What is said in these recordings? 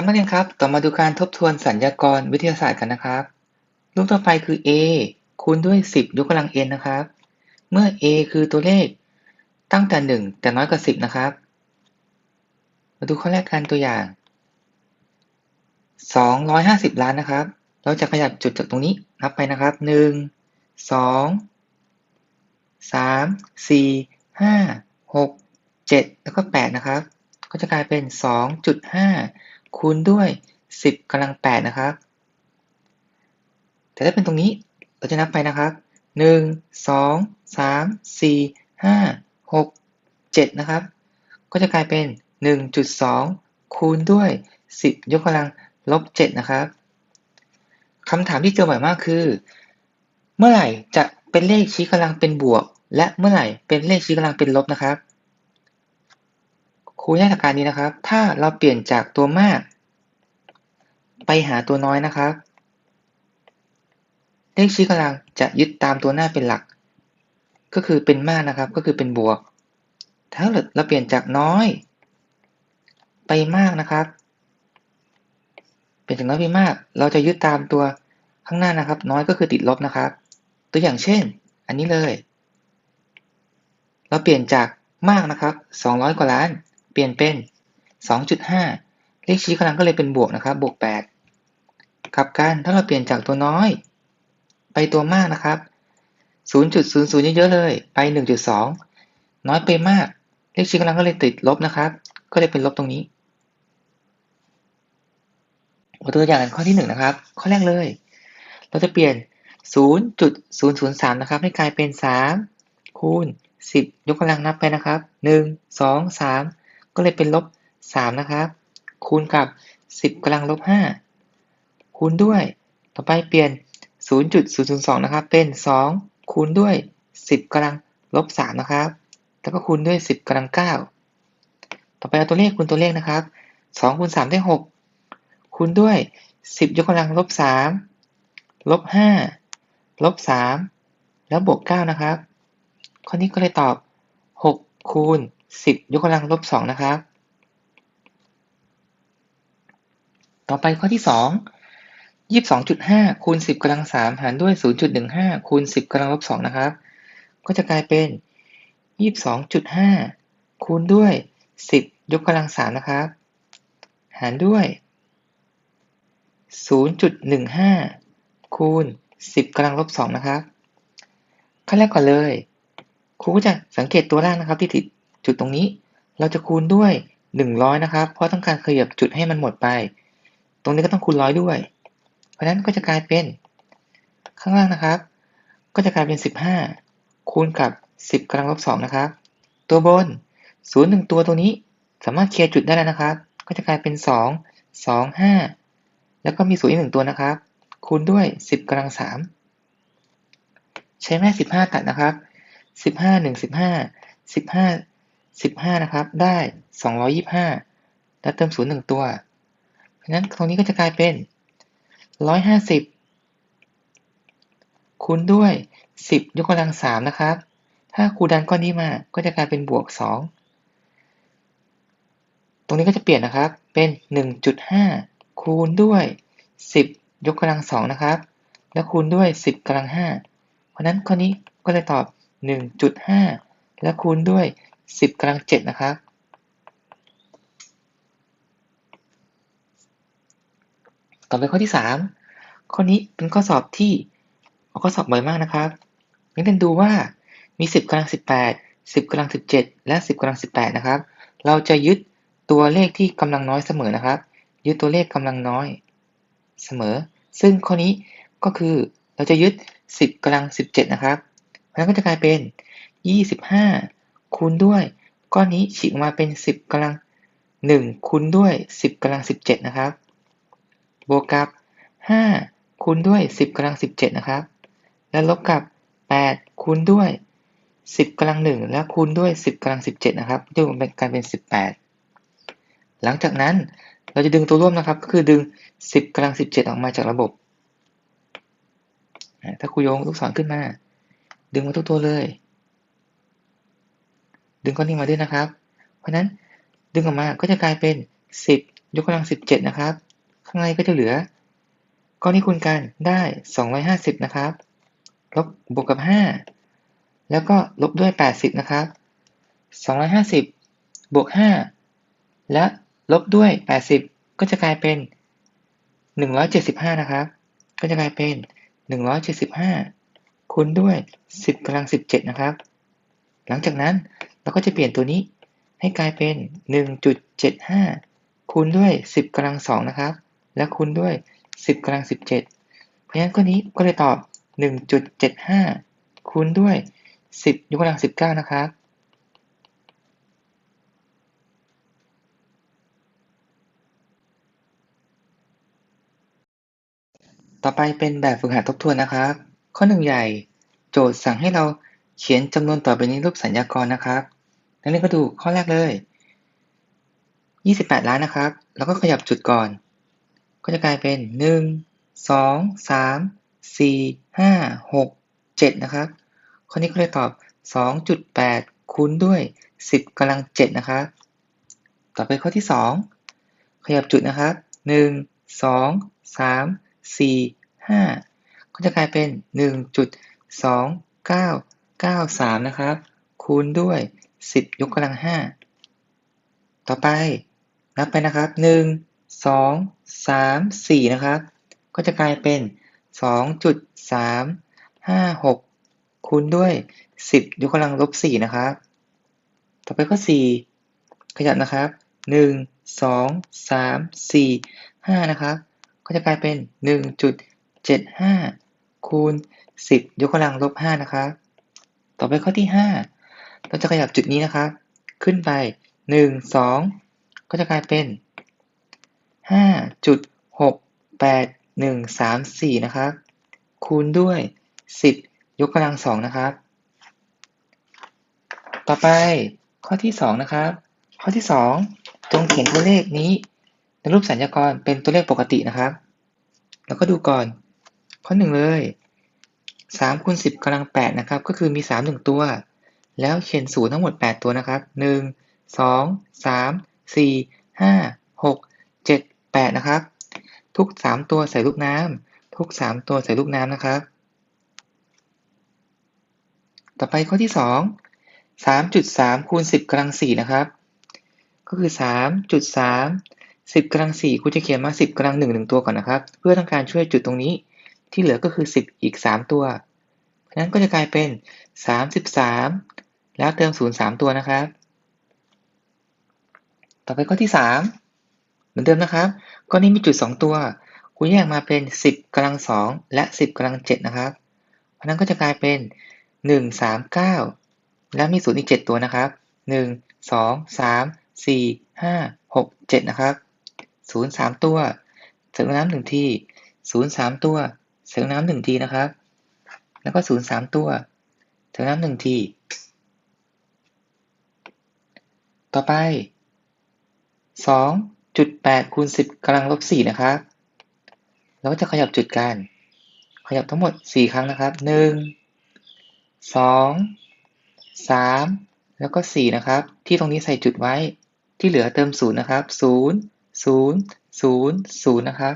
ครับนักเรียนครับ ต่อมาดูการทบทวนสัญญากรวิทยาศาสตร์กันนะครับ รูปต่อไปคือ a คูณด้วย 10 ยกกำลัง n นะครับ เมื่อ a คือตัวเลขตั้งแต่ 1 แต่น้อยกว่า 10 นะครับ มาดูข้อแรกกันตัวอย่าง 250 ล้านนะครับ เราจะขยับจุดจากตรงนี้นับไปนะครับ 1 2 3 4 5 6 7 แล้วก็ 8 นะครับก็จะกลายเป็น 2.5 คูณด้วย 10กำลัง8นะครับ แต่ถ้าเป็นตรงนี้เราจะนับไปนะครับ 1 2 3 4 5 6 7 นะครับ ก็จะกลายเป็น 1.2 คูณด้วย 10 ยกกำลังลบ 7 นะครับคำถามที่เจอบ่อยมากคือ เมื่อไหร่จะเป็นเลขชี้กำลังเป็นบวก และเมื่อไหร่เป็นเลขชี้กำลังเป็นลบนะครับ ครูแยกหลักการนี้นะครับ ถ้าเราเปลี่ยนจากตัวมาก ไปหาตัวน้อยนะครับ เลขชี้กำลังจะยึดตามตัวหน้าเป็นหลัก ก็คือเป็นมากนะครับ ก็คือเป็นบวก ถ้าเราเปลี่ยนจากน้อย ไปมากนะครับ เปลี่ยนจากน้อยไปมาก เราจะยึดตามตัวข้างหน้านะครับ น้อยก็คือติดลบนะครับ ตัวอย่างเช่น อันนี้เลย เราเปลี่ยนจากมากนะครับ 200 กว่าล้าน เปลี่ยนเป็น 2.5 เลขชี้กำลังก็เลยเป็นบวกนะครับ บวก 8กับกันถ้าเราเปลี่ยนจากตัวน้อย ไปตัวมากนะครับ 0.00 เยอะๆเลย ไป 1.2 น้อยไปมาก เลขชี้กำลังก็เลยติดลบนะครับ ก็เลยเป็นลบตรงนี้ตัวอย่างข้อที่ 1 นะครับ ข้อแรกเลย เราจะเปลี่ยน 0.003 นะครับ ให้กลายเป็น 3 คูณ 10 ยกกำลังนับไปนะครับ 1 2 3 ก็เลยเป็นลบ 3 นะครับ คูณกับ 10กำลังลบ 5 คูณด้วย ต่อไปเปลี่ยน 0.002 นะครับ เป็น 2 คูณด้วย 10กำลังลบ 3 นะครับ แล้วก็คูณด้วย 10กำลัง 9 ต่อไปเอาตัวเลขคูณตัวเลขนะครับ 2 คูณ 3 ได้ 6 คูณด้วย 10 ยกกำลังลบ 3 ลบ 5 ลบ 3 แล้วบวก 9 นะครับ ข้อนี้ก็เลยตอบ 6 คูณ 10ยกกำลังลบ2นะครับ ต่อไปข้อที่2 22.5คูณ10กำลัง3หารด้วย0.15คูณ10กำลังลบ2นะครับ ก็จะกลายเป็น22.5คูณด้วย10ยกกำลัง3นะครับ หารด้วย0.15คูณ10กำลังลบ2นะครับขั้นแรกก่อนเลยครูก็จะสังเกตตัวล่างนะครับที่ติด จุดตรงนี้ เราจะคูณด้วย 100 นะครับ เพราะต้องการขยับจุดให้มันหมดไป ตรงนี้ก็ต้องคูณร้อยด้วย เพราะฉะนั้นก็จะกลายเป็น ข้างล่างนะครับ ก็จะกลายเป็น 15 คูณกับ 10กำลังลบ2นะครับ ตัวบน 0 1 ตัวตัวนี้สามารถเคลียร์จุดได้แล้วนะครับ ก็จะกลายเป็น 2 2 5 แล้วก็มีศูนย์อีกหนึ่งตัวนะครับ คูณด้วย 10กำลัง3 ใช้แม่ 15 ตัดนะครับ 15 1 15 15 15 นะครับ ได้ 225 แล้วเติม0 1ตัว เพราะนั้นตรงนี้ก็จะกลายเป็น 150 คูณด้วย 10 ยกกำลัง 3 นะครับ ถ้าคูณดันก้อนนี้มาก็จะกลายเป็นบวก 2 ตรงนี้ก็จะเปลี่ยนนะครับ เป็น 1.5 คูณด้วย 10 ยกกำลัง 2 นะครับ แล้วคูณด้วย 10กำลัง 5 เพราะนั้นข้อนี้ก็เลยตอบ 1.5 แล้วคูณด้วย 10กำลัง7นะครับ ต่อไปข้อที่3ข้อนี้เป็นข้อสอบที่เอาข้อสอบบ่อยมากนะครับนักเรียนดูว่ามี10กำลัง18 10กำลัง17และ10กำลัง18นะครับ เราจะยึดตัวเลขที่กำลังน้อยเสมอนะครับ ยึดตัวเลขกำลังน้อยเสมอ ซึ่งข้อนี้ก็คือเราจะยึด 10กำลัง 17 นะครับเพราะฉะนั้นก็จะกลายเป็น 25 คูณด้วย ก้อนนี้ฉีกมาเป็น 10กำลัง 1คูณด้วย 10กำลัง 17 นะครับ บวกกับ 5คูณด้วย 10กำลัง 17 นะครับ และลบกับ 8คูณด้วย 10กำลัง 1 และคูณด้วย 10กำลัง 17 นะครับจะเป็นการเป็น 18 หลังจากนั้นเราจะดึงตัวร่วมนะครับ ก็คือดึง 10กำลัง 17 ออกมาจากระบบ ถ้าครูโยงลูกศรขึ้นมา ดึงมาทุกตัวเลย ดึงก้อนนี้มาด้วยนะครับ เพราะนั้นดึงออกมาก็จะกลายเป็น 10 ยกกำลัง 17 นะครับ ข้างในก็จะเหลือ ก้อนนี้คูณกันได้ 250 นะครับ ลบบวกกับ 5 แล้วก็ลบด้วย 80 นะครับ 250 บวก 5 และลบด้วย 80 ก็จะกลายเป็น 175 นะครับ ก็จะกลายเป็น 175 คูณด้วย 10กำลัง 17 นะครับ หลังจากนั้น เราก็จะเปลี่ยนตัวนี้ให้กลายเป็น 1.75 คูณด้วย 10กำลัง2นะครับ และคูณด้วย 10กำลัง 17 เพราะฉะนั้นข้อนี้ก็เลยตอบ 1.75 คูณด้วย 10ยกกำลัง 19 นะครับต่อไปเป็นแบบฝึกหัดทบทวนนะครับ ข้อหนึ่งใหญ่ โจทย์สั่งให้เรา เขียนจำนวนต่อไปนี้รูปสัญญากรนะครับนักเรียนก็ดูข้อแรกเลย 28 ล้านนะครับ แล้วก็ขยับจุดก่อน ก็จะกลายเป็น 1 2 3 4 5 6 7 นะครับ ข้อนี้ก็เลยตอบ 2.8 คูณด้วย 10กำลัง 7 นะครับ ต่อไปข้อที่ 2 ขยับจุดนะครับ 1 2 3 4 5 ก็จะกลายเป็น 93 นะครับ คูณด้วย 10 ยกกำลัง 5 ต่อไป นับไปนะครับ 1 2 3 4 นะครับ ก็จะกลายเป็น 2.356 คูณด้วย 10 ยกกำลังลบ 4 นะครับ ต่อไปข้อ4ขยับนะครับ 1 2 3 4 5 นะครับ ก็จะกลายเป็น 1.75 คูณ 10 ยกกำลังลบ 5 นะครับ ต่อไปข้อที่ 5 เราจะขยับจุดนี้นะครับ ขึ้นไป 1 2 ก็จะกลายเป็น 5.68134 นะครับ คูณด้วย 10 ยกกำลัง 2 นะครับ ต่อไปข้อที่ 2 นะครับ ข้อที่ 2 จงเขียนตัวเลขนี้ ในรูปสัญญากรเป็นตัวเลขปกตินะครับ แล้วก็ดูก่อน ข้อ 1 เลย 3คูณ10กำลัง8นะครับก็คือมี 3 1 ตัว แล้วเขียนศูนย์ทั้งหมด 8 ตัวนะครับ 1 2 3 4 5 6 7 8 นะครับ ทุก 3 ตัวใส่ลูกน้ำทุก 3 ตัวใส่ลูกน้ำนะครับ ต่อไปข้อที่ 2 3.3คูณ10กำลัง4นะครับ ก็คือ 3.3 10กำลัง4คุณจะเขียนมา 10กำลัง1 1 ตัวก่อนนะครับ เพื่อต้องการช่วยจุดตรงนี้ ที่เหลือก็คือ 10 อีก 3 ตัวเพราะนั้นก็จะกลายเป็น 33 แล้วเติม 0 3 ตัวนะครับ ต่อไปข้อที่ 3 เหมือนเดิมนะครับก้อนนี้มีจุด 2 ตัว คุณแยกมาเป็น 10กำลัง 2 และ 10กำลัง 7 นะครับ เพราะนั้นก็จะกลายเป็น 1 3 9 และมี 0 อีก 7 ตัวนะครับ 1 2 3 4 5 6 7 นะครับ 0 3 ตัวเสริมน้ำหนึ่งที 0 3 ตัว เสริมน้ำหนึ่งทีนะครับ แล้วก็0 3ตัวเสริมน้ำหนึ่งที ต่อไป2.8คูณ10กำลังลบ4นะครับ เราก็จะขยับจุดกัน ขยับทั้งหมด4ครั้งนะครับ1 2 3แล้วก็4นะครับ ที่ตรงนี้ใส่จุดไว้ ที่เหลือเติม0นย์นะครับ0 0 0 0นะครับ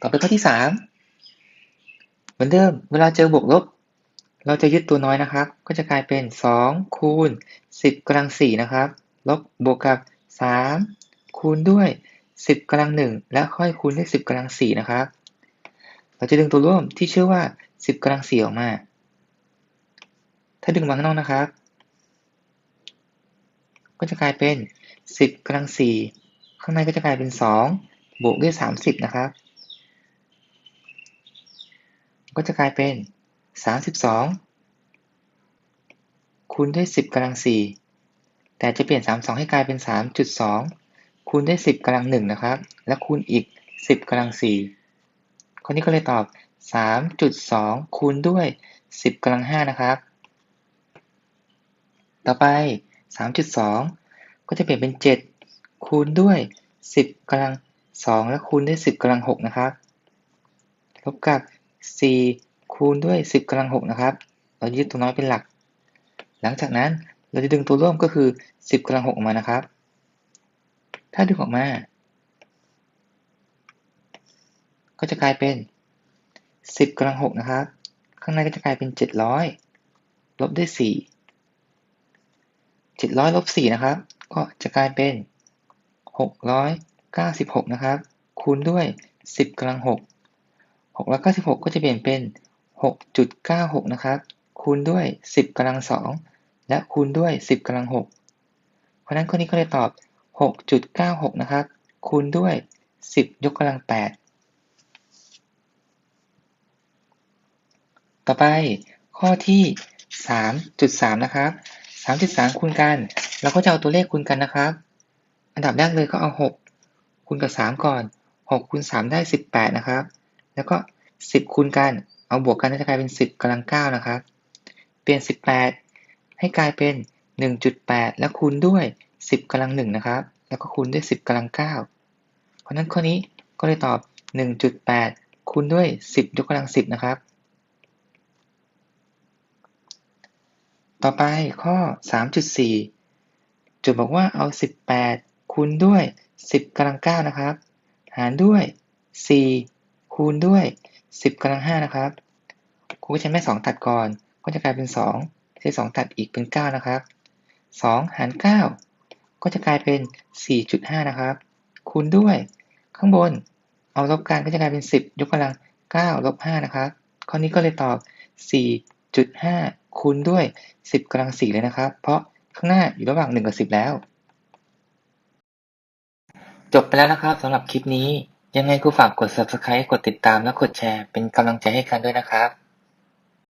ต่อไปข้อที่3เหมือนเดิม เวลาเจอบวกลบ เราจะยึดตัวน้อยนะครับ ก็จะกลายเป็น2คูณ10กำลัง4นะครับ ลบบวกกับ3คูณด้วย10กำลัง1และค่อยคูณด้วย10กำลัง4นะครับ เราจะดึงตัวร่วมที่ชื่อว่า10กำลัง4ออกมา ถ้าดึงมาข้างนอกนะครับ ก็จะกลายเป็น10กำลัง4ข้างในก็จะกลายเป็น2บวกด้วย30นะครับ ก็จะกลายเป็น 32คูณด้วย 10กำลัง 4 แต่จะเปลี่ยน 32 ให้กลายเป็น 3.2คูณด้วย 10กำลัง 1 นะครับ และคูณอีก 10กำลัง4ข้อนี้ก็เลยตอบ 3.2คูณด้วย 10กำลัง 5 นะครับ ต่อไป 3.2 ก็จะเปลี่ยนเป็น 7 คูณด้วย 10กำลัง 2 และคูณด้วย 10กำลัง 6 นะครับลบกับ 4 คูณด้วย 10กำลัง6นะครับ เรายึดตัวน้อยเป็นหลัก หลังจากนั้นเราจะดึงตัวร่วมก็คือสิบกำลังหกออกมานะครับ ถ้าดึงออกมา ก็จะกลายเป็นสิบกำลังหกนะครับ ข้างในก็จะกลายเป็นเจ็ดร้อยลบด้วยสี่เจ็ดร้อยลบสี่นะครับ ก็จะกลายเป็นหกร้อยเก้าสิบหกนะครับ คูณด้วยสิบกำลังห กหกร้อยเก้าสิบหกก็จะเปลี่ยนเป็นหกจุดเก้าหกนะครับ คูณด้วยสิบกำลังสองและคูณด้วยสิบกำลังหกเพราะนั้นข้อนี้ก็เลยตอบหกจุดเก้าหกนะครับ คูณด้วยสิบยกกำลังแปดต่อไปข้อที่สามจุดสามนะครับสามจุดสามคูณกัน เราก็จะเอาตัวเลขคูณกันนะครับ อันดับแรกเลยก็เอาหกคูณกับสามก่อนหกคูณสามได้สิบแปดนะครับ แล้วก็สิบคูณกัน เอาบวกกันจะกลายเป็นสิบกำลังเก้านะครับ เปลี่ยนสิบแปดให้กลายเป็นหนึ่งจุดแปดแล้วคูณด้วยสิบกำลังหนึ่งนะครับ แล้วก็คูณด้วยสิบกำลังเก้าเพราะนั้นข้อนี้ก็เลยตอบหนึ่งจุดแปดคูณด้วยสิบยกกำลังสิบนะครับ ต่อไปข้อ 3.4จทย์บอกว่าเอา 18 คูณด้วย 10กำลัง 9 นะครับ หารด้วย 4 คูณด้วย 10กำลัง5นะครับครูก็ใช้แม่ 2 ตัดก่อน ก็จะกลายเป็น 2 ใช้ 2 ตัดอีกเป็น 9 นะครับ 2 หาร 9 ก็จะกลายเป็น 4.5 นะครับ คูณด้วย ข้างบน เอาลบกันก็จะกลายเป็น 10 ยกกำลัง9ลบ5นะครับ ข้อนี้ก็เลยตอบ 4.5 คูณด้วย 10กำลัง4เลยนะครับ เพราะข้างหน้าอยู่ระหว่าง 1 กับ 10 แล้ว จบไปแล้วนะครับสำหรับคลิปนี้ ยังไงกูฝากกด subscribe กดติดตามและกดแชร์เป็นกำลังใจให้กันด้วยนะครับ